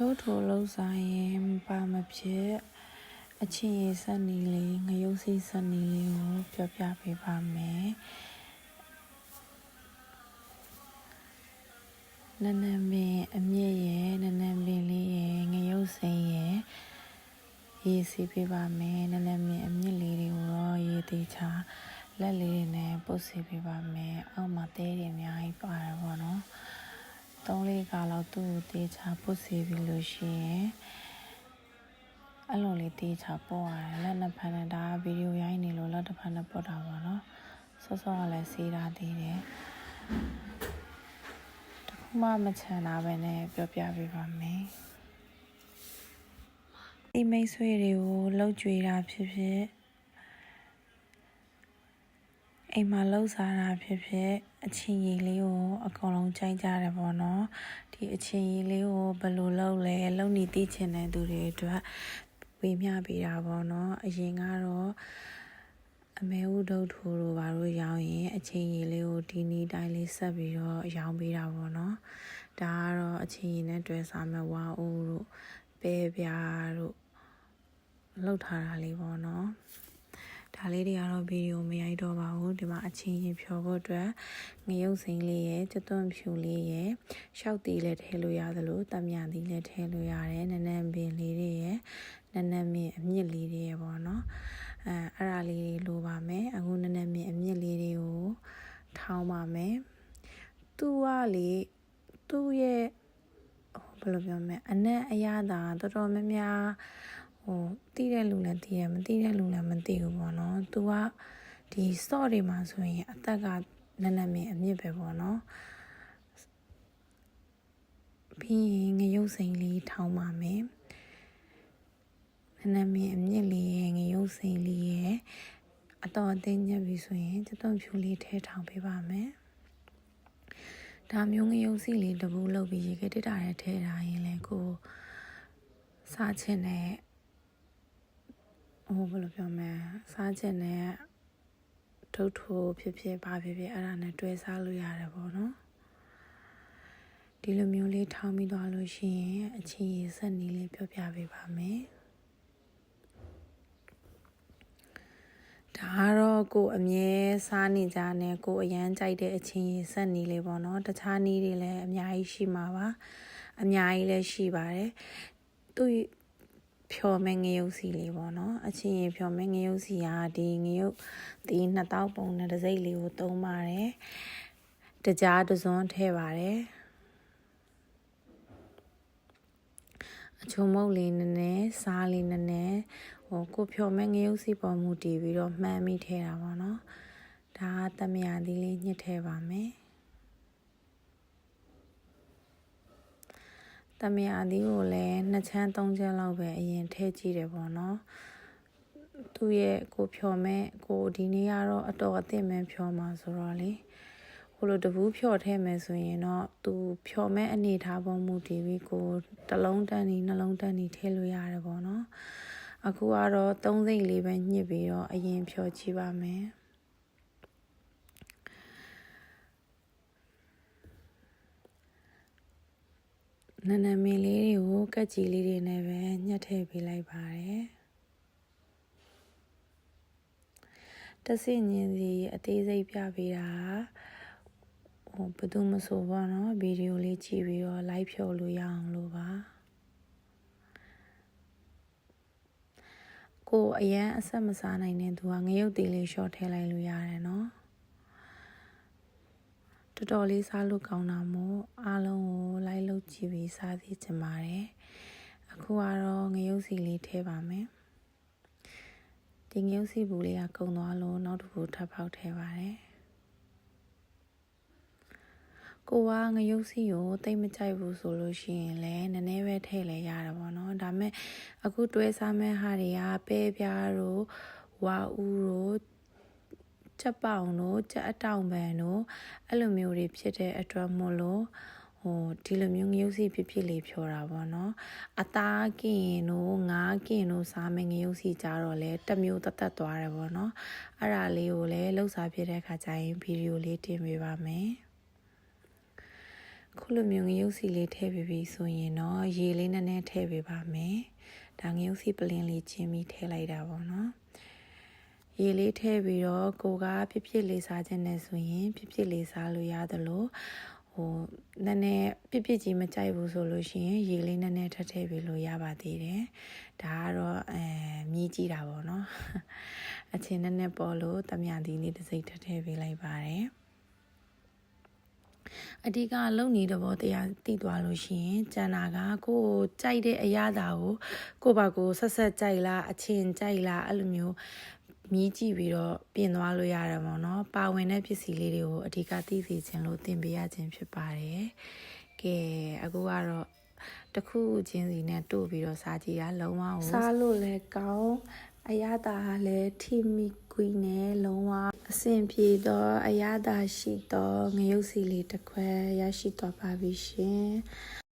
တို့ထိုလှုပ်ဆိုင်ရင်မပါမဖြစ်အချင်းရဆက်နီလေးငရုတ်စီဆက်နီလေးကိုပြောပြပေးပါမယ်နနမင်းအမြင့်ရဲ့နနမင်းလေးရဲ့ငရုတ်စိမ်းရဲ့ရေးစီပေးပါမယ်နနမင်းအမြင့်လေးတွေကိုတော့ရေးသေးချာလက်လေးတွေနဲ့ပုတ်စီပေးပါမယ်အောက်မှာတဲတွေအများကြီးပါတယ်ပေါ့နော် သုံးလေးကလောက်သူ့ကိုတေးချပုတ်စီပြီးလို့ရှိရင်အဲ့လိုလေးတေးချပေါ့ရတယ်လက်နှစ်ဖက်နဲ့ဒါဗီဒီယိုရိုက်နေလို့လက်တစ်ဖက်နဲ့ပုတ်တာပေါ့နော်ဆော့ဆော့ကလည်းစေးတာသေးတယ်တခုမှမချန်တာပဲနဲ့ပြောပြပေးပါမယ်ဒီမိတ်ဆွေတွေကိုလှုပ်ကြွေတာဖြစ်ဖြစ်အိမ်မှာလှုပ်စားတာဖြစ်ဖြစ် အချင်းကြီးလေးကိုအကုန်လုံးကြိုက်ကြတယ်ပေါ့နော်ဒီအချင်းကြီးလေးကိုဘယ်လိုလုပ်လဲလုပ်နေသိချင်တဲ့သူတွေအတွက်ဝေမျှပေးတာပေါ့နော်အရင်ကတော့အမဲဥဒုတ်ထိုးတို့ဘာလို့ရောင်းရင်အချင်းကြီးလေးကိုဒီနီတိုင်းလေးဆက်ပြီးတော့ရောင်းပေးတာပေါ့နော်ဒါကတော့အချင်းကြီးနဲ့တွဲစားမဲ့ဝါအိုးတို့ပဲပြားတို့လောက်ထားတာလေးပေါ့နော် ဒါလေးတွေကတော့ဗီဒီယိုမရိုက်တော့ပါဘူးဒီမှာအချင်းရင်ဖြော်ဖို့အတွက်ငရုတ်စိမ်းလေးရယ်ကျွတ်သွန်ဖြူလေးရယ်ရှောက်တီးလည်းထည့်လို့ရသလိုတံမြသီးလည်းထည့်လို့ရတယ်နနံပင်လေးတွေရယ်နနံမြင့်အမြင့်လေးတွေရယ်ပေါ့နော်အဲအဲ့ဒါလေးတွေလိုပါမယ်အခုနနံမြင့်အမြင့်လေးတွေကိုထောင်းပါမယ်သူကလေသူ့ရဲ့ဘယ်လိုပြောမလဲအနက်အရသာတော်တော်များများ ဟိုတီးတဲ့လူလည်းတီးတယ်မတီးတဲ့လူလည်းမတီးဘူးပေါ့နော်။ तू ကဒီ store တွေမှာဆိုရင်အသက်ကနက်နက်မြင့်အမြင့်ပဲပေါ့နော်။ပြီးရင်ငရုတ်စိမ်းလေးထောင်းပါမယ်။နက်နက်မြင့်အမြင့်လေးရဲ့ငရုတ်စိမ်းလေးရဲ့အတော်အသိညက်ပြီဆိုရင်ကျွတ်ဖြူလေးထဲထောင်းပေးပါမယ်။ဒါမျိုးငရုတ်စီလေးတပူးလုပ်ပြီးရေခဲတက်တာထဲထဲထားရင်လည်းကိုစားချင်တဲ့ ဟိုဘယ်လိုပြောမလဲစားချင်တဲ့ထုတ်ထိုးဖြစ်ဖြစ်ဘာဖြစ်ဖြစ်အဲ့ဒါနဲ့တွဲစားလို့ရတယ်ပေါ့နော်ဒီလိုမျိုးလေးထောင်းပြီးသွားလို့ရှိရင်အချင်းရဆက်နီးလေးပြောပြပေးပါမယ်ဒါကတော့ကိုအမြဲစားနေကြနဲ့ကိုအရန်ကြိုက်တဲ့အချင်းရဆက်နီးလေးပေါ့နော်တခြားနီးတွေလည်းအများကြီးရှိမှာပါအများကြီးလည်းရှိပါတယ်သူ ဖြော်မဲ့ငရုတ်စီလေးပေါ့နော်အချင်းရင်ဖြော်မဲ့ငရုတ်စီကဒီငရုတ်ဒီနှစ်တောက်ပုံနဲ့တစ်စိတ်လေးကိုသုံးပါတယ်တကြားတစွန်းထည့်ပါတယ်အချုံမုတ်လေးနည်းနည်းစားလေးနည်းနည်းဟိုကိုဖြော်မဲ့ငရုတ်စီပေါ်မူတည်ပြီးတော့မှန်းမိထဲတာပေါ့နော်ဒါကတမယာသီးလေးညှစ်ထဲပါမယ် တမယာသီးကိုလည်းနှစ်ချမ်းသုံးချမ်းလောက်ပဲအရင်ထည့်ကြည့်တယ်ပေါ့နော်သူ့ရဲ့ကိုဖြော်မဲ့ကိုဒီနေ့ကတော့အတော်အသင့်မဲ့ဖြော်မှာဆိုတော့လေဟိုလိုတပူးဖြော်ထဲမယ်ဆိုရင်တော့သူဖြော်မဲ့အနေထားပုံမူတည်ပြီးကိုတလုံးတန်းနီနှလုံးတန်းနီထည့်လို့ရတယ်ပေါ့နော်အခုကတော့သုံးစိတ်လေးပဲညှစ်ပြီးတော့အရင်ဖြော်ကြည့်ပါမယ် နနမင်းလေးတွေကိုကက်ကြီးလေးတွေနဲ့ပဲညှက်ထည့်ပေးလိုက်ပါတယ်တဆင့်ညင်းစီအသေးစိတ်ပြပေးတာဟိုဘယ်သူမဆိုဘောနော်ဗီဒီယိုလေးကြည့်ပြီးတော့ live ဖြုတ်လို့ရအောင်လို့ပါကိုအရန်အဆက်မစားနိုင်တဲ့သူကငရုတ်သေးလေး short ထည့်လိုက်လို့ရတယ်နော် တော်တော်လေးစားလို့ကောင်းတာမို့အားလုံးကိုလိုက်လုပ်ကြည့်ပြီးစားသိချင်ပါတယ်အခုကတော့ငရုတ်စီလေးထည့်ပါမယ်ဒီငရုတ်စီဘူးလေးကကုံသွားလို့နောက်တစ်ခုထပ်ဖောက်ထည့်ပါတယ်ကိုကငရုတ်စီကိုတိတ်မကြိုက်ဘူးဆိုလို့ရှိရင်လည်းနည်းနည်းပဲထည့်လဲရတယ်ပေါ့နော်ဒါပေမဲ့အခုတွဲစားမဲ့ဟာတွေကပဲပြားတို့ဝါဦးတို့ ချက်ပေါင်တို့ချက်အတောင်ပန်တို့အဲ့လိုမျိုးတွေဖြစ်တဲ့အတွက်မို့လို့ဟိုဒီလိုမျိုးငရုတ်စီဖြစ်ဖြစ်လေးဖြောတာပေါ့နော်အသားကင်တို့ငါးကင်တို့စားမယ်ငရုတ်စီကြတော့လဲတစ်မျိုးတသက်သွားတယ်ပေါ့နော်အဲ့ဒါလေးကိုလည်းလှုပ်ရှားဖြစ်တဲ့အခါကျရင်ဗီဒီယိုလေးတင်ပေးပါမယ်ခုလိုမျိုးငရုတ်စီလေးထည့်ပြီးပြီဆိုရင်တော့ရေလေးနည်းနည်းထည့်ပေးပါမယ်ဒါငရုတ်စီပလင်းလေးချင်းပြီးထည့်လိုက်တာပေါ့နော် ရေလေးထည့်ပြီးတော့ကိုကပြစ်ပြစ်လေးစားခြင်းနဲ့ဆိုရင်ပြစ်ပြစ်လေးစားလို့ရသလိုဟိုနည်းနည်းပြစ်ပြစ်ကြီးမကြိုက်ဘူးဆိုလို့ရှိရင်ရေလေးနည်းနည်းထပ်ထည့်ပေးလို့ရပါသေးတယ်ဒါကတော့အဲမြည်ကြည့်တာပေါ့နော်အချင်းနည်းနည်းပေါ်လို့တမယဒီလေးတစ်စိတ်ထပ်ထည့်ပေးလိုက်ပါတယ်အဓိကလုံနေတော့ဘောတရားတည်သွားလို့ရှိရင်ကျန်တာကကိုယ်ကြိုက်တဲ့အရာတာကိုကိုယ့်ဘာကိုဆက်ဆက်ကြိုက်လားအချင်းကြိုက်လားအဲ့လိုမျိုး မြည်ကြည့်ပြီးတော့ပြင်သွားလို့ရတယ်ပေါ့နော်ပါဝင်တဲ့ပစ္စည်းလေးတွေကိုအဓိကသိစေခြင်းလို့သင်ပေးရခြင်းဖြစ်ပါတယ်ကဲအခုကတော့တစ်ခုချင်းစီနဲ့တို့ပြီးတော့စားကြည့်ရလုံးဝစားလို့လည်းကောင်းအရသာကလည်းထိမိကွီးနဲ့လုံးဝအဆင်ပြေတော့အရသာရှိတော့ငရုတ်စီလေးတစ်ခွက်ရရှိတော့ပါပြီရှင်